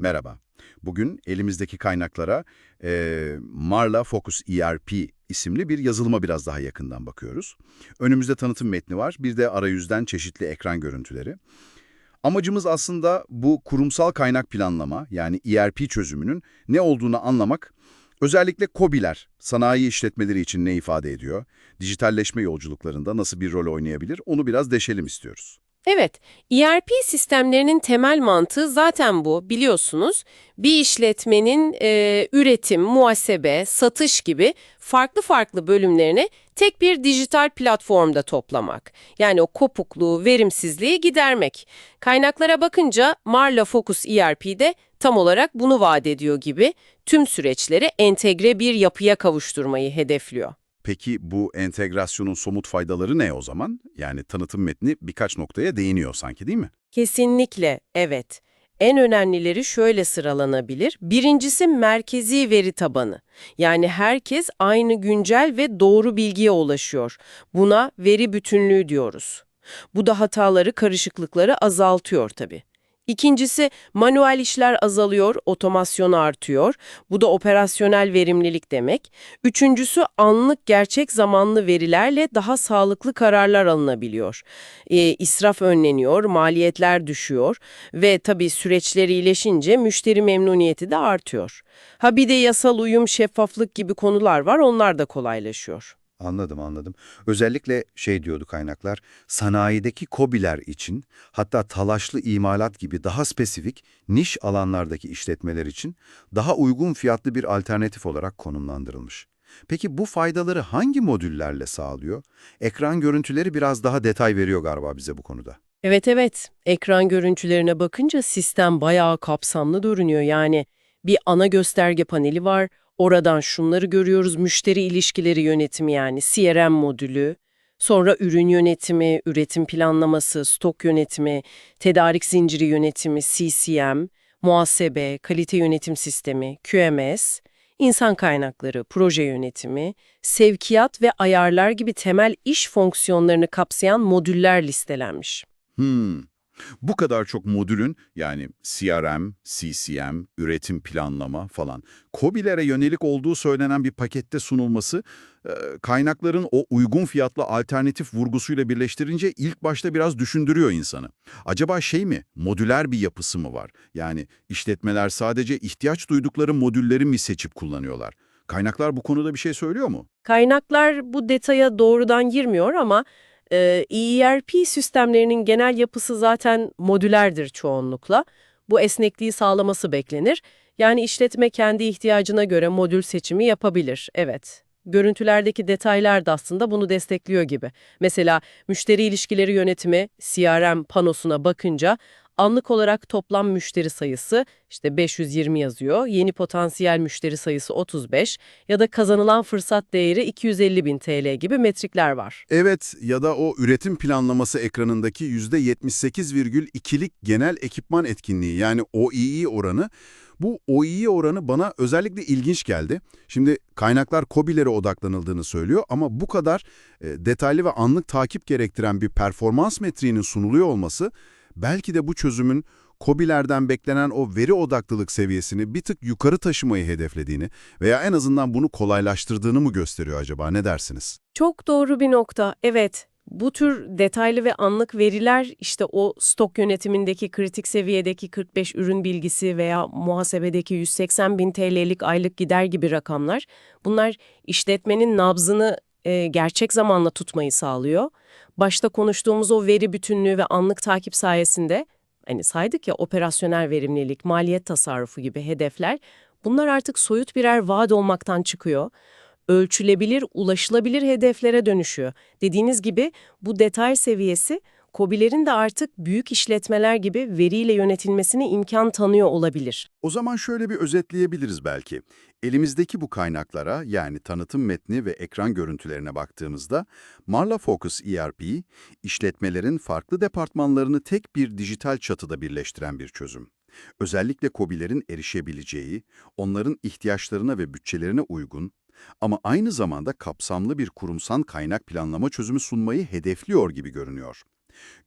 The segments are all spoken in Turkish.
Merhaba. Bugün elimizdeki kaynaklara e, Marla Focus ERP isimli bir yazılıma biraz daha yakından bakıyoruz. Önümüzde tanıtım metni var, bir de arayüzden çeşitli ekran görüntüleri. Amacımız aslında bu kurumsal kaynak planlama yani ERP çözümünün ne olduğunu anlamak, özellikle KOBİ'ler, sanayi işletmeleri için ne ifade ediyor, dijitalleşme yolculuklarında nasıl bir rol oynayabilir onu biraz deşelim istiyoruz. Evet, ERP sistemlerinin temel mantığı zaten bu biliyorsunuz. Bir işletmenin e, üretim, muhasebe, satış gibi farklı farklı bölümlerini tek bir dijital platformda toplamak. Yani o kopukluğu, verimsizliği gidermek. Kaynaklara bakınca Marla Focus ERP'de tam olarak bunu vaat ediyor gibi tüm süreçleri entegre bir yapıya kavuşturmayı hedefliyor. Peki bu entegrasyonun somut faydaları ne o zaman? Yani tanıtım metni birkaç noktaya değiniyor sanki değil mi? Kesinlikle, evet. En önemlileri şöyle sıralanabilir. Birincisi merkezi veri tabanı. Yani herkes aynı güncel ve doğru bilgiye ulaşıyor. Buna veri bütünlüğü diyoruz. Bu da hataları, karışıklıkları azaltıyor tabii. İkincisi manuel işler azalıyor, otomasyon artıyor. Bu da operasyonel verimlilik demek. Üçüncüsü anlık gerçek zamanlı verilerle daha sağlıklı kararlar alınabiliyor. E, israf önleniyor, maliyetler düşüyor ve tabii süreçler iyileşince müşteri memnuniyeti de artıyor. Ha bir de yasal uyum, şeffaflık gibi konular var, onlar da kolaylaşıyor. Anladım anladım. Özellikle şey diyordu kaynaklar, sanayideki KOBİ'ler için hatta talaşlı imalat gibi daha spesifik niş alanlardaki işletmeler için daha uygun fiyatlı bir alternatif olarak konumlandırılmış. Peki bu faydaları hangi modüllerle sağlıyor? Ekran görüntüleri biraz daha detay veriyor galiba bize bu konuda. Evet evet, ekran görüntülerine bakınca sistem bayağı kapsamlı görünüyor. Yani bir ana gösterge paneli var, oradan şunları görüyoruz, müşteri ilişkileri yönetimi yani CRM modülü, sonra ürün yönetimi, üretim planlaması, stok yönetimi, tedarik zinciri yönetimi, CCM, muhasebe, kalite yönetim sistemi, QMS, insan kaynakları, proje yönetimi, sevkiyat ve ayarlar gibi temel iş fonksiyonlarını kapsayan modüller listelenmiş. Hmm. Bu kadar çok modülün yani CRM, CCM, üretim planlama falan KOBİ'lere yönelik olduğu söylenen bir pakette sunulması e, kaynakların o uygun fiyatlı alternatif vurgusuyla birleştirince ilk başta biraz düşündürüyor insanı. Acaba şey mi, modüler bir yapısı mı var? Yani işletmeler sadece ihtiyaç duydukları modülleri mi seçip kullanıyorlar? Kaynaklar bu konuda bir şey söylüyor mu? Kaynaklar bu detaya doğrudan girmiyor ama e, ERP sistemlerinin genel yapısı zaten modülerdir çoğunlukla. Bu esnekliği sağlaması beklenir. Yani işletme kendi ihtiyacına göre modül seçimi yapabilir, evet. Görüntülerdeki detaylar da aslında bunu destekliyor gibi. Mesela müşteri ilişkileri yönetimi CRM panosuna bakınca anlık olarak toplam müşteri sayısı işte 520 yazıyor, yeni potansiyel müşteri sayısı 35 ya da kazanılan fırsat değeri 250 bin TL gibi metrikler var. Evet ya da o üretim planlaması ekranındaki %78,2'lik genel ekipman etkinliği yani OEE oranı bu OEE oranı bana özellikle ilginç geldi. Şimdi kaynaklar KOBİ'lere odaklanıldığını söylüyor ama bu kadar e, detaylı ve anlık takip gerektiren bir performans metriğinin sunuluyor olması belki de bu çözümün KOBİ'lerden beklenen o veri odaklılık seviyesini bir tık yukarı taşımayı hedeflediğini veya en azından bunu kolaylaştırdığını mı gösteriyor acaba ne dersiniz? Çok doğru bir nokta, evet. Bu tür detaylı ve anlık veriler işte o stok yönetimindeki kritik seviyedeki 45 ürün bilgisi veya muhasebedeki 180 bin TL'lik aylık gider gibi rakamlar bunlar işletmenin nabzını e, gerçek zamanla tutmayı sağlıyor. Başta konuştuğumuz o veri bütünlüğü ve anlık takip sayesinde hani saydık ya operasyonel verimlilik, maliyet tasarrufu gibi hedefler bunlar artık soyut birer vaat olmaktan çıkıyor ölçülebilir, ulaşılabilir hedeflere dönüşüyor. Dediğiniz gibi bu detay seviyesi KOBİ'lerin de artık büyük işletmeler gibi veriyle yönetilmesine imkan tanıyor olabilir. O zaman şöyle bir özetleyebiliriz belki. Elimizdeki bu kaynaklara yani tanıtım metni ve ekran görüntülerine baktığımızda Marla Focus ERP, işletmelerin farklı departmanlarını tek bir dijital çatıda birleştiren bir çözüm. Özellikle KOBİ'lerin erişebileceği, onların ihtiyaçlarına ve bütçelerine uygun ama aynı zamanda kapsamlı bir kurumsal kaynak planlama çözümü sunmayı hedefliyor gibi görünüyor.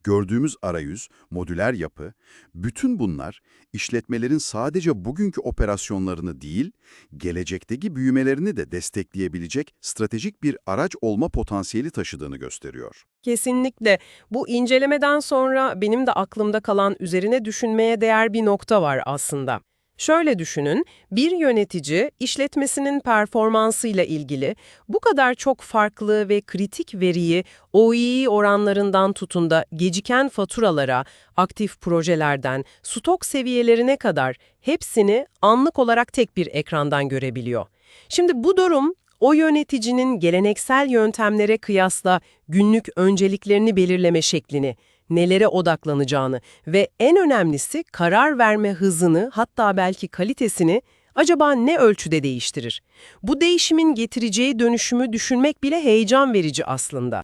Gördüğümüz arayüz, modüler yapı, bütün bunlar işletmelerin sadece bugünkü operasyonlarını değil, gelecekteki büyümelerini de destekleyebilecek stratejik bir araç olma potansiyeli taşıdığını gösteriyor. Kesinlikle. Bu incelemeden sonra benim de aklımda kalan üzerine düşünmeye değer bir nokta var aslında. Şöyle düşünün, bir yönetici işletmesinin performansıyla ilgili bu kadar çok farklı ve kritik veriyi OEE oranlarından tutun da geciken faturalara, aktif projelerden, stok seviyelerine kadar hepsini anlık olarak tek bir ekrandan görebiliyor. Şimdi bu durum o yöneticinin geleneksel yöntemlere kıyasla günlük önceliklerini belirleme şeklini, nelere odaklanacağını ve en önemlisi karar verme hızını hatta belki kalitesini acaba ne ölçüde değiştirir? Bu değişimin getireceği dönüşümü düşünmek bile heyecan verici aslında.